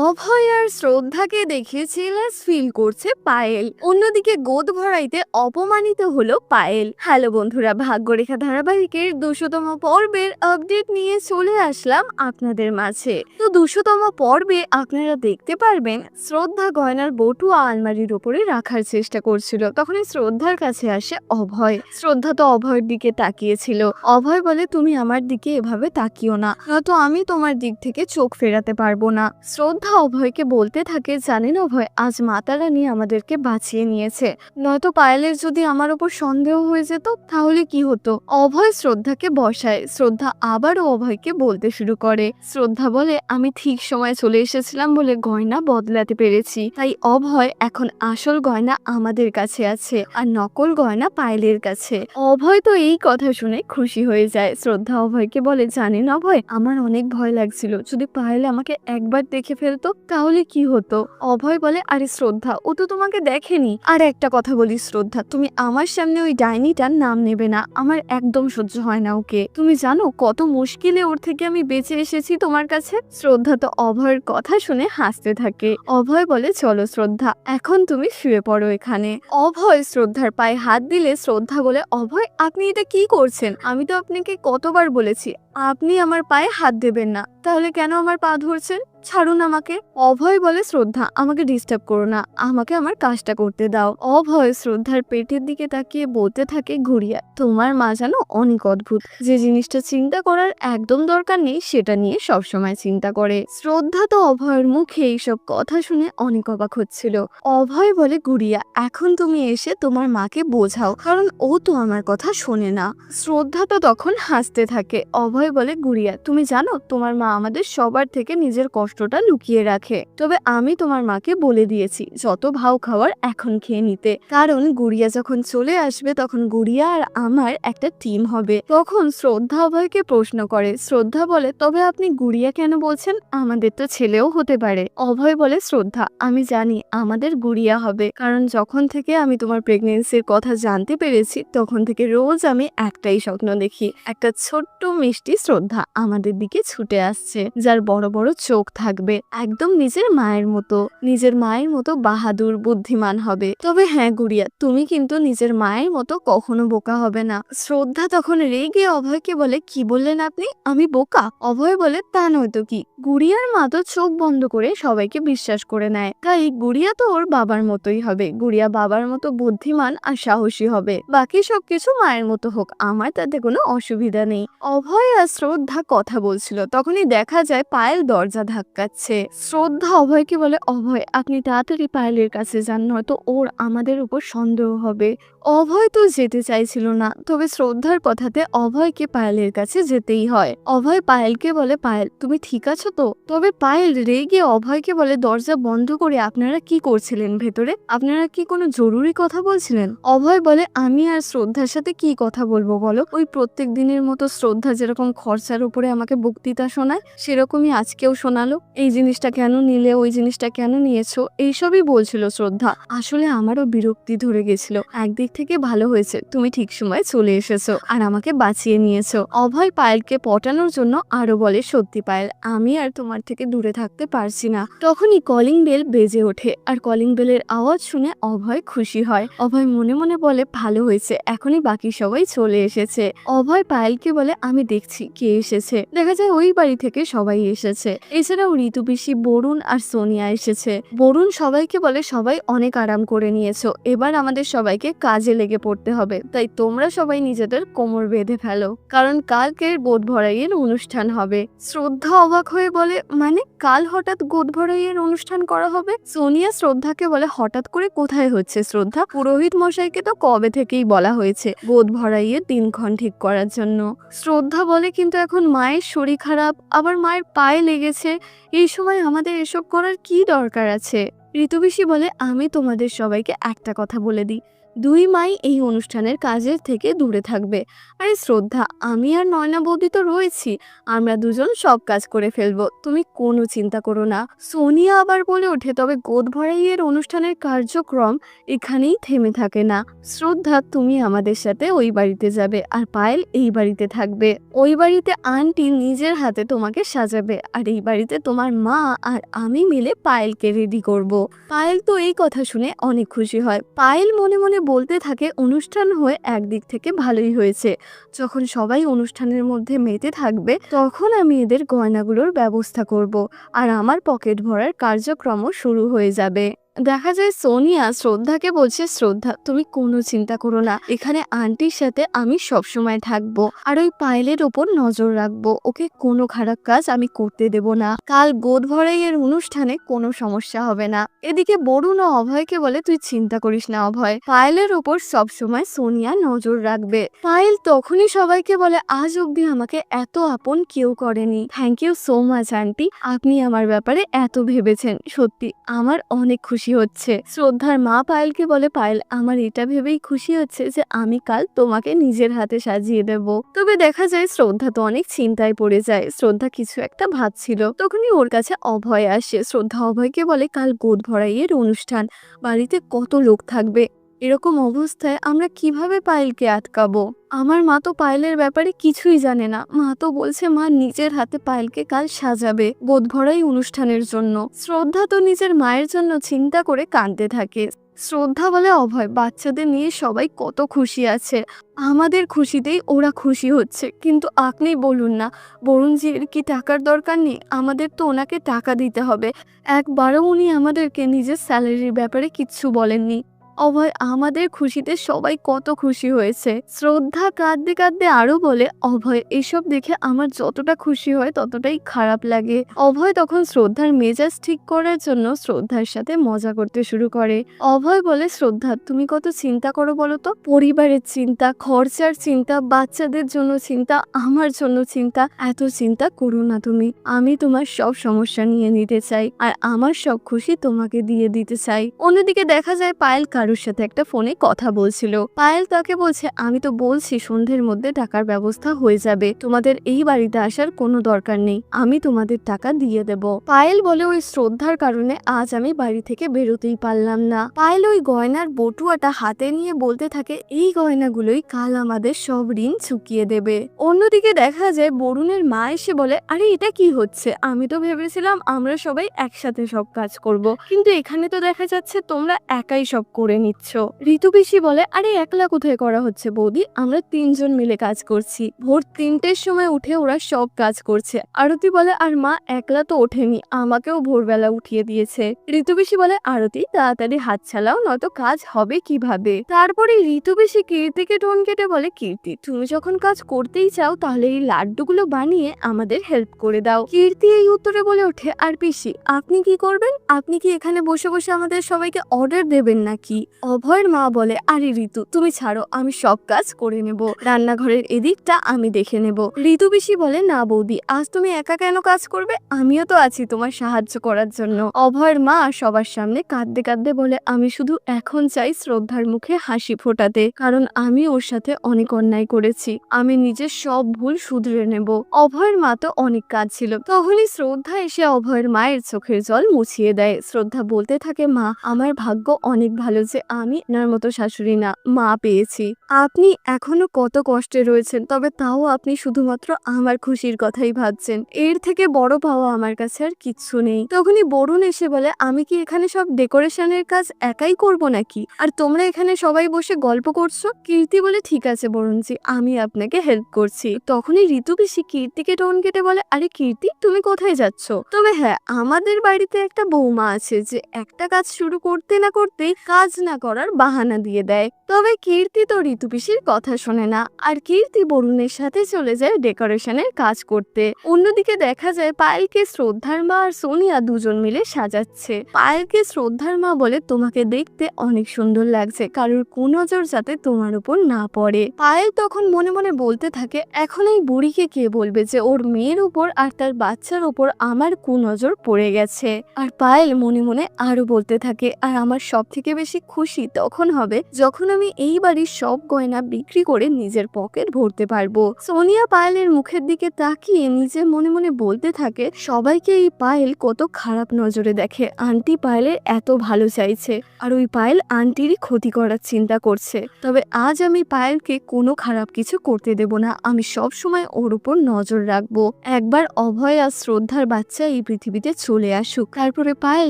অভয় আর শ্রদ্ধাকে দেখে jealous feel করছে পায়েল। অন্যদিকে গোদ ভরাইতে অপমানিত হলো পায়েল। হ্যালো বন্ধুরা, ভাগ্যরেখা ধারাবাহিকের দুশোতম পর্বের আপডেট নিয়ে চলে আসলাম আপনাদের মাঝে। তো দুশোতম পর্বে আপনারা দেখতে পারবেন, শ্রদ্ধা গয়নার বটুয়া আলমারির উপরে রাখার চেষ্টা করছিল। তখনই শ্রদ্ধার কাছে আসে অভয়। শ্রদ্ধা তো অভয়ের দিকে তাকিয়েছিল। অভয় বলে, তুমি আমার দিকে এভাবে তাকিও না, নয়তো আমি তোমার দিক থেকে চোখ ফেরাতে পারব না। শ্রদ্ধা অভয়কে বলতে থাকে, জানেন অভয়, আজ মাতা রানী আমাদেরকে বাঁচিয়ে নিয়েছে। নয়তো পায়েলের যদি আমার ওপর সন্দেহ হয়ে যেত, তাহলে কি হতো? অভয় শ্রদ্ধাকে বসায়। শ্রদ্ধা আবারও অভয়কে বলতে শুরু করে। শ্রদ্ধা বলে, আমি ঠিক সময় চলে এসেছিলাম বলে গয়না বদলাতে পেরেছি। তাই অভয় এখন আসল গয়না আমাদের কাছে আছে আর নকল গয়না পায়েলের কাছে। অভয় তো এই কথা শুনে খুশি হয়ে যায়। শ্রদ্ধা অভয়কে বলে, জানেন অভয়, আমার অনেক ভয় লাগছিল। যদি পায়েল আমাকে একবার দেখে ফেলতো, তাহলে কি হতো? অভয় বলে, আরে শ্রদ্ধা, ও তো তোমাকে দেখেনি। আর একটা কথা বলি, শ্রদ্ধা, তুমি আমার সামনে ওই ডাইনিটার নাম নেবে না। আমার একদম সহ্য হয় না ওকে। তুমি জানো কত মুশকিলে ওর থেকে আমি বেঁচে এসেছি তোমার কাছে? শ্রদ্ধা তো অভয়ের কথা শুনে হাসতে থাকে। অভয় বলে, চলো শ্রদ্ধা, এখন তুমি শুয়ে পড়ো এখানে। অভয় শ্রদ্ধার পায়ে হাত দিলে শ্রদ্ধা বলে, অভয়, আপনি এটা কি করছেন? আমি তো আপনাকে কতবার বলেছি, আপনি আমার পায়ে হাত দেবেন না। তাহলে কেন আমার পা ধরছেন? ছাড়ুন আমাকে। অভয় বলে, শ্রদ্ধা, আমাকে ডিস্টার্ব করো না। আমাকে আমার কাজটা করতে দাও। অভয় শ্রদ্ধার পেটের দিকে তাকিয়ে বলতে থাকে ঘুরিয়া, তোমার মা জানো অনেক অদ্ভুত। যে জিনিসটা চিন্তা করার একদম দরকার নেই, সেটা নিয়ে সবসময় চিন্তা করে। শ্রদ্ধা তো অভয়ের মুখে এইসব কথা শুনে অনেক অবাক হচ্ছিল। অভয় বলে গুড়িয়া এখন তুমি এসে তোমার মাকে বোঝাও, কারণ ও তো আমার কথা শোনে না। শ্রদ্ধা তো তখন হাসতে থাকে। অভয় বলে গুড়িয়া তুমি জানো, তোমার মা আমাদের সবার থেকে নিজের কষ্টটা লুকিয়ে রাখে। তবে আমি তোমার মাকে বলে দিয়েছি, যত ভাও খাওয়ার এখন খেয়ে নিতে। কারণ গুড়িয়া যখন চলে আসবে, তখন গুড়িয়া আর আমার একটা টিম হবে। তখন শ্রদ্ধা অভয়কে প্রশ্ন করে। শ্রদ্ধা বলে, তবে আপনি গুড়িয়া কেন বলছেন? আমাদের তো ছেলেও হতে পারে। অভয় বলে, শ্রদ্ধা, আমি জানি আমাদের গুড়িয়া হবে। কারণ যখন থেকে আমি তোমার প্রেগনেন্সির কথা জানতে পেরেছি, তখন থেকে রোজ আমি একটাই স্বপ্ন দেখি। একটা ছোট্ট মিষ্টি শ্রদ্ধা আমাদের দিকে ছুটে আসছে, যার বড় বড় চোখ থাকবে। একদম নিজের মায়ের মতো, নিজের মায়ের মতো বাহাদুর বুদ্ধিমান হবে। তবে হ্যাঁ গুড়িয়া, তুমি কিন্তু নিজের মায়ের মতো কখনো বোকা হবে না। শ্রদ্ধা তখন রেগে অভয়কে বলে, কি বললেন আপনি? আমি বোকা? অভয় বলে, তা নয়তো কি? গুড়িয়ার মা তো চোখ বন্ধ করে সবাইকে বিশ্বাস করে নেয়। তাই গুড়িয়া তো ওর বাবার মতোই হবে। গুড়িয়া বাবার মতো বুদ্ধিমান আর সাহসী হবে। বাকি সবকিছু মায়ের মতো হোক, আমার তাতে কোনো অসুবিধা নেই। অভয় আর শ্রদ্ধা কথা বলছিল। তখনই দেখা যায় পায়েল দরজা ধাক্কাচ্ছে শ্রদ্ধা অভয়কে বলে? অভয়, আপনি তাড়াতাড়ি পায়েলের কাছে যান, নয়তো ওর আমাদের উপর সন্দেহ হবে। অভয় তো যেতে চাইছিল না, তবে শ্রদ্ধার কথাতে অভয়কে পায়েলের কাছে যেতেই হয়। অভয় পায়েলকে বলে, পায়েল, তুমি ঠিক আছো তো? তবে পায়েল রেগে অভয়কে বলে, দরজা বন্ধ করে আপনারা কি করছিলেন ভেতরে? আপনারা কি কোনো জরুরি কথা বলছিলেন? অভয় বলে, আমি আর শ্রদ্ধার সাথে কি কথা বলব বলো? ওই প্রত্যেক দিনের মতো শ্রদ্ধা যেরকম খরচার উপরে আমাকে বক্তৃতা শোনায়, সেরকমই আজকেও শোনালো। এই জিনিসটা কেন নিলে, ওই জিনিসটা কেন নিয়েছো? এইসবই বলছিল শ্রদ্ধা। আসলে আমারও বিরক্তি ধরে গেছিল। একদিক থেকে ভালো হয়েছে, তুমি ঠিক সময় চলে এসেছ আর আমাকে বাঁচিয়ে নিয়েছো। অভয় পায়েলকে পটানোর জন্য আরও বলে, সত্যি পায়েল, আমি আর তোমার থেকে দূরে থাকতে পারছি না। তখনই কলিং বেল বেজে ওঠে আর কলিং বেলের আওয়াজ শুনে অভয় খুশি হয়। অভয় মনে মনে বলে, ভালো হয়েছে, এখনই বাকি সবাই চলে এসেছে। অভয় পায়েলকে বলে, আমি দেখছি কে এসেছে। দেখা যায় ওই বাড়ি থেকে সবাই এসেছে। এছাড়াও ঋতু পিসি বরুণ আর সোনিয়া এসেছে। বরুণ সবাইকে বলে সবাই অনেক আরাম করে নিয়েছো। এবার আমাদের সবাইকে কাজে লেগে পড়তে হবে। তাই তোমরা সবাই নিজেদের কোমর বেঁধে ফেলো। কারণ কালকের বোধ ভরাইয়ের অনুষ্ঠান হবে। শ্রদ্ধা অবাক হয়ে বলে মানে কাল হঠাৎ গোদ ভরাইয়ের অনুষ্ঠান করা হবে? সোনিয়া শ্রদ্ধাকে বলে, হঠাৎ করে কোথায় হচ্ছে শ্রদ্ধা? পুরোহিত মশাইকে তো কবে থেকেই বলা হয়েছে গোদ ভরাইয়ের দিনক্ষণ ঠিক করার জন্য। শ্রদ্ধা বলে, কিন্তু এখন মায়ের শরীর খারাপ, আবার মায়ের পায়ে লেগেছে। এই সময় আমাদের এসব করার কি দরকার আছে? ঋতুবিষি বলে, আমি তোমাদের সবাইকে একটা কথা বলে দিই। দুই মাই এই অনুষ্ঠানের কাজের থেকে দূরে থাকবে। আরে শ্রদ্ধা, আমি আর নয়না বৌদি তো রয়েছি। আমরা দুজন সব কাজ করে ফেলব। তুমি কোনো চিন্তা করো না। সোনিয়া আবার বলে ওঠে, তবে গোদ ভরাইয়ের অনুষ্ঠানের কার্যক্রম এখানেই থেমে থাকে না। শ্রদ্ধা, তুমি আমাদের সাথে ওই বাড়িতে যাবে আর পায়েল এই বাড়িতে থাকবে। ওই বাড়িতে আন্টি নিজের হাতে তোমাকে সাজাবে আর এই বাড়িতে তোমার মা আর আমি মিলে পায়েলকে রেডি করব। পায়েল তো এই কথা শুনে অনেক খুশি হয়। পায়েল মনে মনে বলতে থাকে অনুষ্ঠান হয়ে একদিক থেকে ভালোই হয়েছে। যখন সবাই অনুষ্ঠানের মধ্যে মেতে থাকবে, তখন আমি এদের গয়নাগুলোর ব্যবস্থা করব। আর আমার পকেট ভরার কার্যক্রমও শুরু হয়ে যাবে। দেখা যায় সোনিয়া শ্রদ্ধাকে বলছে, শ্রদ্ধা, তুমি কোনো চিন্তা করো না। এখানে আন্টির সাথে আমি সবসময় থাকব আর ওই পায়েলের ওপর নজর রাখব। ওকে কোনো খারাপ কাজ আমি করতে দেব না। কাল গোদ ভরাইয়ের অনুষ্ঠানে কোনো সমস্যা হবে না। এদিকে বরুণ ও অভয়কে বলে, তুই চিন্তা করিস না অভয়। পায়েলের ওপর সবসময় সোনিয়া নজর রাখবে। পায়েল তখনই সবাইকে বলে, আজ অব্দি আমাকে এত আপন কেউ করেনি। Thank you so much aunty. আপনি আমার ব্যাপারে এত ভেবেছেন। সত্যি, আমার অনেক খুশি হচ্ছে। শ্রদ্ধার মা পায়েলকে বলে, পায়েল, আমার এটা ভেবেই খুশি হচ্ছে যে আমি কাল তোমাকে নিজের হাতে সাজিয়ে দেব। তবে দেখা যায় শ্রদ্ধা তো অনেক চিন্তায় পড়ে যায়। শ্রদ্ধা কিছু একটা ভাবছিল। তখনই ওর কাছে অভয় আসে। শ্রদ্ধা অভয়কে বলে, কাল গোদ ভরাইয়ের অনুষ্ঠান। বাড়িতে কত লোক থাকবে? এরকম অবস্থায় আমরা কীভাবে পায়েলকে আটকাবো? আমার মা তো পায়েলের ব্যাপারে কিছুই জানে না। মা তো বলছে, মা, নিজের হাতে পায়েলকে কাল সাজাবে বোধ ভরাই অনুষ্ঠানের জন্য। শ্রদ্ধা তো নিজের মায়ের জন্য চিন্তা করে কাঁদতে থাকে। শ্রদ্ধা বলে অভয়, বাচ্চাদের নিয়ে সবাই কত খুশি আছে। আমাদের খুশিতেই ওরা খুশি হচ্ছে। কিন্তু আপনি বলুন না, বরুণজির কি টাকার দরকার নেই? আমাদের তো ওনাকে টাকা দিতে হবে। একবারও উনি আমাদেরকে নিজের স্যালারির ব্যাপারে কিচ্ছু বলেননি। অভয় আমাদের খুশিতে সবাই কত খুশি হয়েছে। শ্রদ্ধা কাঁদতে কাঁদতে আরও বলে, অভয়, এসব দেখে আমার যতটা খুশি হয় ততটাই খারাপ লাগে। অভয় তখন শ্রদ্ধার মেজাজ ঠিক করার জন্য শ্রদ্ধার সাথে মজা করতে শুরু করে। অভয় বলে, শ্রদ্ধা, তুমি কত চিন্তা করো বলো তো? পরিবারের চিন্তা, খরচার চিন্তা, বাচ্চাদের জন্য চিন্তা, আমার জন্য চিন্তা, এত চিন্তা করো না তুমি। আমি তোমার সব সমস্যা নিয়ে নিতে চাই, আর আমার সব খুশি তোমাকে দিয়ে দিতে চাই। অন্যদিকে দেখা যায় পায়েল কারুর সাথে একটা ফোনে কথা বলছিল। পায়েল তাকে বলছে, আমি তো বলছি সন্ধ্যের মধ্যে টাকার ব্যবস্থা হয়ে যাবে। তোমাদের এই বাড়িতে আসার কোনো দরকার নেই। আমি তোমাদের টাকা দিয়ে দেব। পায়েল বলে, ওই শ্রদ্ধার কারণে আজ আমি বাড়ি থেকে বেরোতেই পারলাম না। পায়েল ওই গয়নার বটুয়াটা হাতে নিয়ে বলতে থাকে, এই গয়নাগুলোই কাল আমাদের সব ঋণ চুকিয়ে দেবে। অন্যদিকে দেখা যায়, বরুণের মা এসে বলে, আরে, এটা কি হচ্ছে? আমি তো ভেবেছিলাম আমরা সবাই একসাথে সব কাজ করব। কিন্তু এখানে তো দেখা যাচ্ছে তোমরা একাই সব করে নিচ্ছ। ঋতু পিসি বলে, আরে, একলা কোথায় করা হচ্ছে বৌদি? আমরা তিনজন মিলে কাজ করছি। ভোর তিনটের সময় উঠে ওরা সব কাজ করছে। আরতি বলে, আর মা, একলা তো ওঠেনি। আমাকেও ভোরবেলা উঠিয়ে দিয়েছে। ঋতু পিসি বলে, আরতি, তাড়াতাড়ি হাত চালাও, নয়তো কাজ হবে কীভাবে? তারপরে ঋতু পিসি কীর্তিকে টোন কেটে বলে, কীর্তি, তুমি যখন কাজ করতেই চাও, তাহলে এই লাড্ডুগুলো বানিয়ে আমাদের হেল্প করে দাও। কীর্তি এই উত্তরে বলে ওঠে, আর পিসি, আপনি কি করবেন? আপনি কি এখানে বসে বসে আমাদের সবাইকে অর্ডার দেবেন নাকি? অভয়ের মা বলে, আরে ঋতু, তুমি ছাড়ো, আমি সব কাজ করে নেব। রান্নাঘরের এদিকটা আমি দেখে নেব। ঋতু বেশি বলে, না বৌদি, আজ তুমি একা কেন কাজ করবে? আমিও তো আছি তোমার সাহায্য করার জন্য। অভয়ের মা সবার সামনে কাঁদতে কাঁদতে বলে, আমি শুধু এখন চাই শ্রদ্ধার মুখে হাসি ফোটাতে, কারণ আমি ওর সাথে অনেক অন্যায় করেছি। আমি নিজের সব ভুল শুধরে নেব। অভয়ের মা তো অনেক কাজ ছিল তখনই শ্রদ্ধা এসে অভয়ের মায়ের চোখের জল মুছিয়ে দেয়। শ্রদ্ধা বলতে থাকে, মা, আমার ভাগ্য অনেক ভালো যে আমি আপনার মতো শাশুড়ি না, মা পেয়েছি। আপনি এখনও কত কষ্টে রয়েছেন, তবে তাও আপনি শুধুমাত্র আমার খুশির কথাই ভাবছেন। এর থেকে বড় পাওয়া আমার কাছে আর কিচ্ছু নেই। তখনই বরুণ এসে বলে, আমি কি এখানে সব ডেকোরেশনের কাজ একাই করব নাকি? আর তোমরা এখানে সবাই বসে গল্প করছ? কীর্তি বলে, ঠিক আছে বরুণজি, আমি আপনাকে হেল্প করছি। তখনই ঋতু পিসি কীর্তিকে টোন কেটে বলে, আরে কীর্তি, তুমি কোথায় যাচ্ছ? তবে হ্যাঁ আমাদের বাড়িতে একটা বৌমা আছে যে একটা কাজ শুরু করতে না করতেই কাজ না করার বাহানা দিয়ে দেয়। তবে কীর্তি তো ঋতু পিসির কথা শোনে না। আর কীর্তি বরুণের সাথে চলে যায় ডেকোরেশনের কাজ করতে। অন্যদিকে দেখা যায় পায়েলকে শ্রদ্ধার মা আর সোনিয়া দুজন মিলে সাজাচ্ছে। পায়েলকে শ্রদ্ধার মা বলে তোমাকে দেখতে অনেক সুন্দর লাগছে। কারোর কুনজর যাতে তোমার উপর না পড়ে। পায়েল তখন মনে মনে বলতে থাকে, এখন এই বুড়িকে কে বলবে যে ওর মেয়ের উপর আর তার বাচ্চার উপর আমার কুনজর পড়ে গেছে? আর পায়েল মনে মনে আরও বলতে থাকে, আর আমার সব থেকে বেশি খুশি তখন হবে যখন আমি এই বাড়ির সব গয়না বিক্রি করে নিজের পকেট ভরতে পারব। সোনিয়া পায়েলের মুখের দিকে তাকিয়ে নিজের মনে মনে বলতে থাকে, সবাইকে এই পায়েল কত খারাপ নজরে দেখে। আন্টি পায়েলের এত ভালো চাইছে আর ওই পায়েল আন্টিরই ক্ষতি করার চিন্তা করছে। তবে আজ আমি পায়েলকে কোনো খারাপ কিছু করতে দেব না। আমি সব সময় ওর উপর নজর রাখব। একবার অভয় আর শ্রদ্ধার বাচ্চা এই পৃথিবীতে চলে আসুক। তারপরে পায়েল,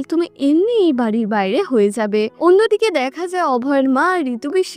তুমি এমনি এই বাড়ির বাইরে হয়ে যাবে। অন্যদিকে দেখা যায় অভয়ের মা আর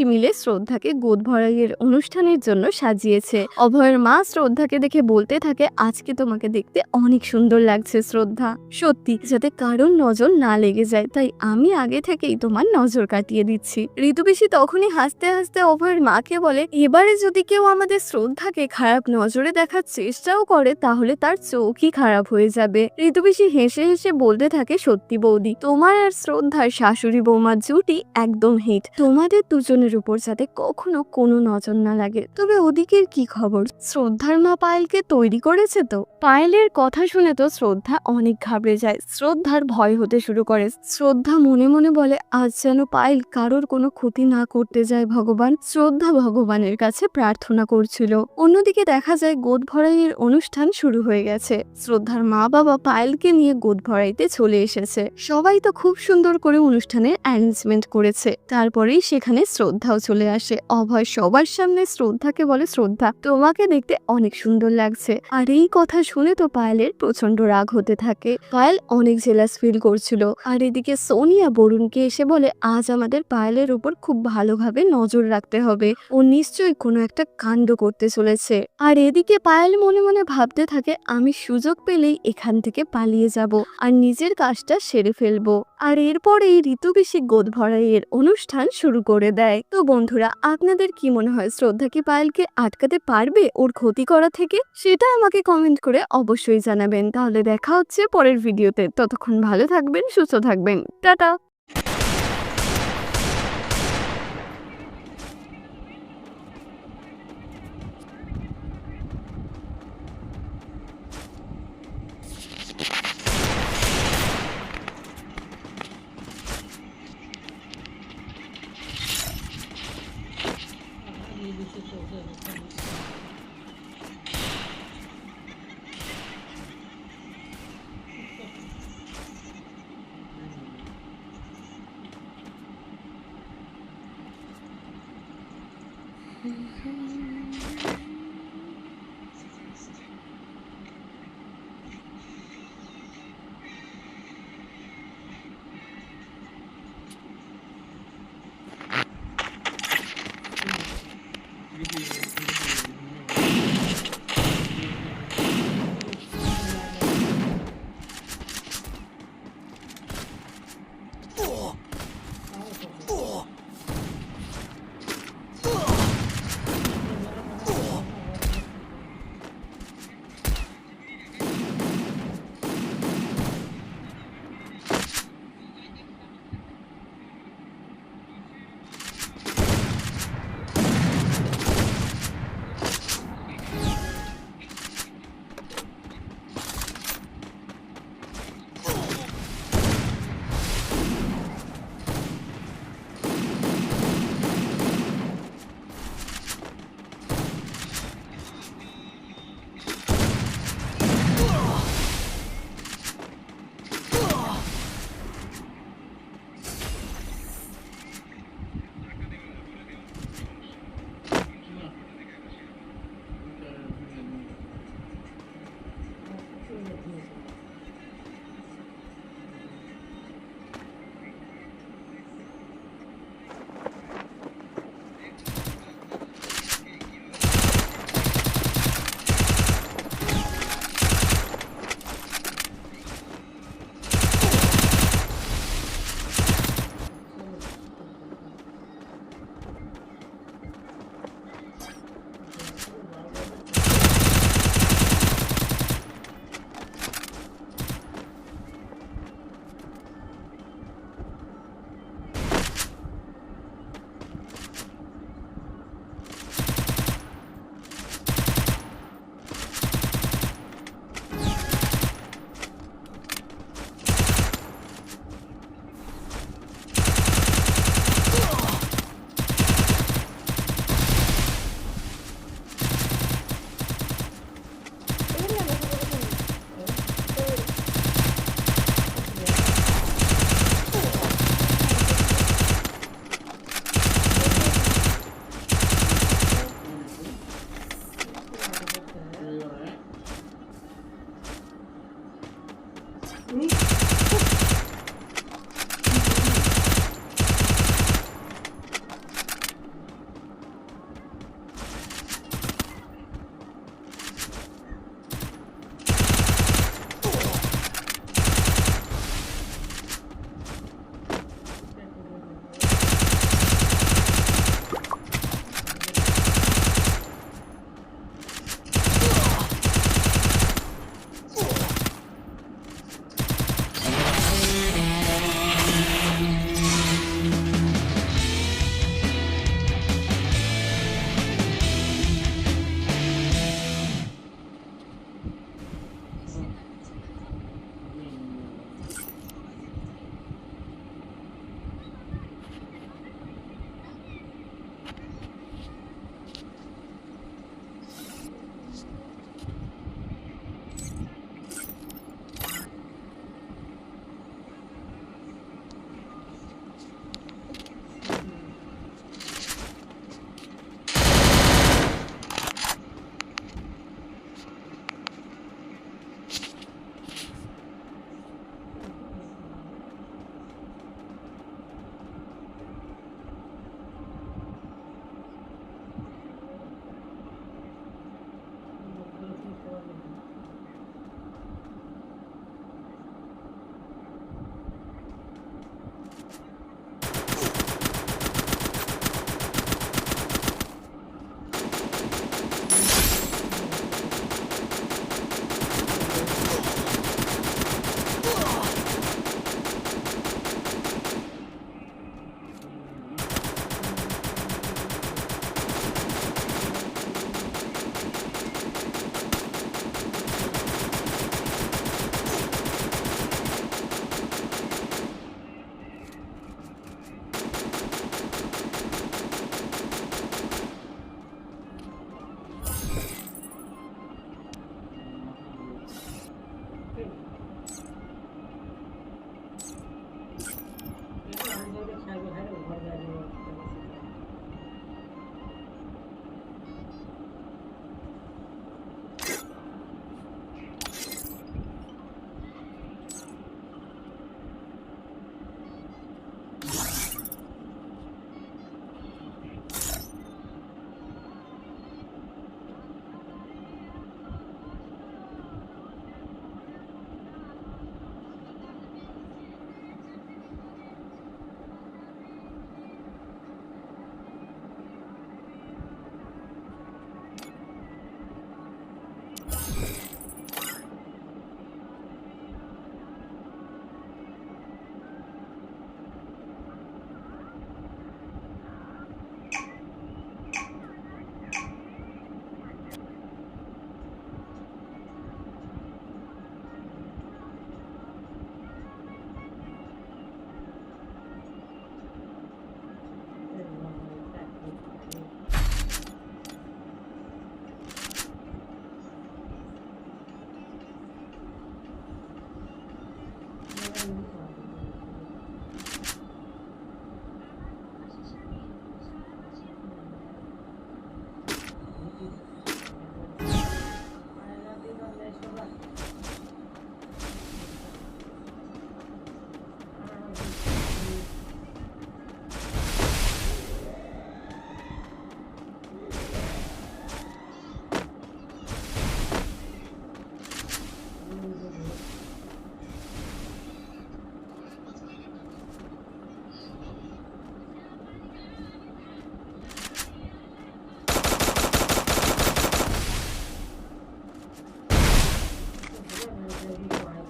মিলে শ্রদ্ধাকে গোদ ভরাইয়ের অনুষ্ঠানের জন্য সাজিয়েছে। অভয়ের মা শ্রদ্ধাকে দেখে বলতে থাকে, আজকে তোমাকে দেখতে অনেক সুন্দর লাগছে শ্রদ্ধা। সত্যি, যাতে কারোর নজর না লেগে যায়, তাই আমি আগে থেকেই তোমার নজর কাটিয়ে দিচ্ছি। ঋতুবেশী তখনই হাসতে হাসতে অভয়ের মাকে বলে, এবারে যদি কেউ আমাদের শ্রদ্ধাকে খারাপ নজরে দেখার চেষ্টাও করে, তাহলে তার চোখই খারাপ হয়ে যাবে। ঋতুবেশী হেসে হেসে বলতে থাকে, সত্যি বৌদি, তোমার আর শ্রদ্ধার শাশুড়ি বৌমার জুটি একদম হিট তোমাদের দুজনের উপর যাতে কখনো কোনো নজর না লাগে। তবে ওদিকের কি খবর? শ্রদ্ধার মা পায়েলকে তৈরি করেছে তো? পায়েলের কথা শুনে তো শ্রদ্ধা অনেক ঘাবড়ে যায়। শ্রদ্ধার ভয় হতে শুরু করে। শ্রদ্ধা মনে মনে বলে, আজ যেন পায়েল কারোর কোনো ক্ষতি না করতে যায় ভগবান। শ্রদ্ধা ভগবানের কাছে প্রার্থনা করছিল। অন্যদিকে দেখা যায়, গোদ ভরাইয়ের অনুষ্ঠান শুরু হয়ে গেছে। শ্রদ্ধার মা বাবা পায়েলকে নিয়ে গোদ ভরাইতে চলে এসেছে। সবাই তো খুব সুন্দর করে অনুষ্ঠানের অ্যারেঞ্জমেন্ট করেছে। তারপরেই সেখানে শ্রদ্ধাও চলে আসে। অভয় সবার সামনে শ্রদ্ধাকে বলে, শ্রদ্ধা, তোমাকে দেখতে অনেক সুন্দর লাগছে। আর এই কথা শুনে তো পায়েলের প্রচণ্ড রাগ হতে থাকে। পায়েল অনেক জেলাস ফিল করছিল। আর এদিকে সোনিয়া বরুণকে এসে বলে, আজ আমাদের পায়েলের উপর খুব ভালোভাবে নজর রাখতে হবে। ও নিশ্চয়ই কোনো একটা কাণ্ড করতে চলেছে। আর এদিকে পায়েল মনে মনে ভাবতে থাকে, আমি সুযোগ পেলেই এখান থেকে পালিয়ে যাব। আর নিজের কাজটা সেরে ফেলব। আর এরপরেই ঋতুবেশী গোদ ভরাইয়ের অনুষ্ঠান শুরু করে দেয়। তো বন্ধুরা, আপনাদের কি মনে হয়, শ্রদ্ধা কি পায়েলকে আটকাতে পারবে ওর ক্ষতি করা থেকে? সেটা আমাকে কমেন্ট করে অবশ্যই জানাবেন। তাহলে দেখা হচ্ছে পরের ভিডিওতে ততক্ষণ ভালো থাকবেন, সুস্থ থাকবেন। Ta-ta!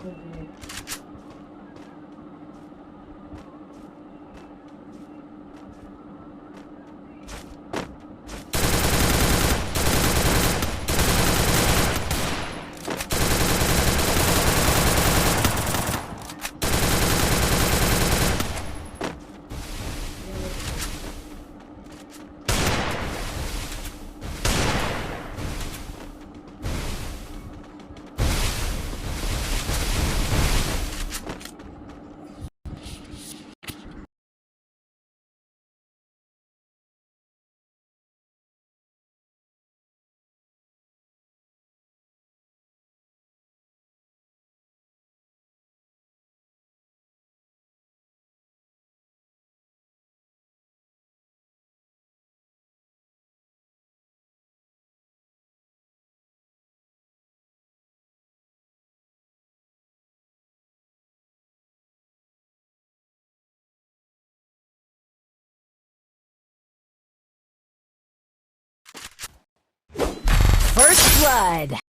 Thank you. First blood.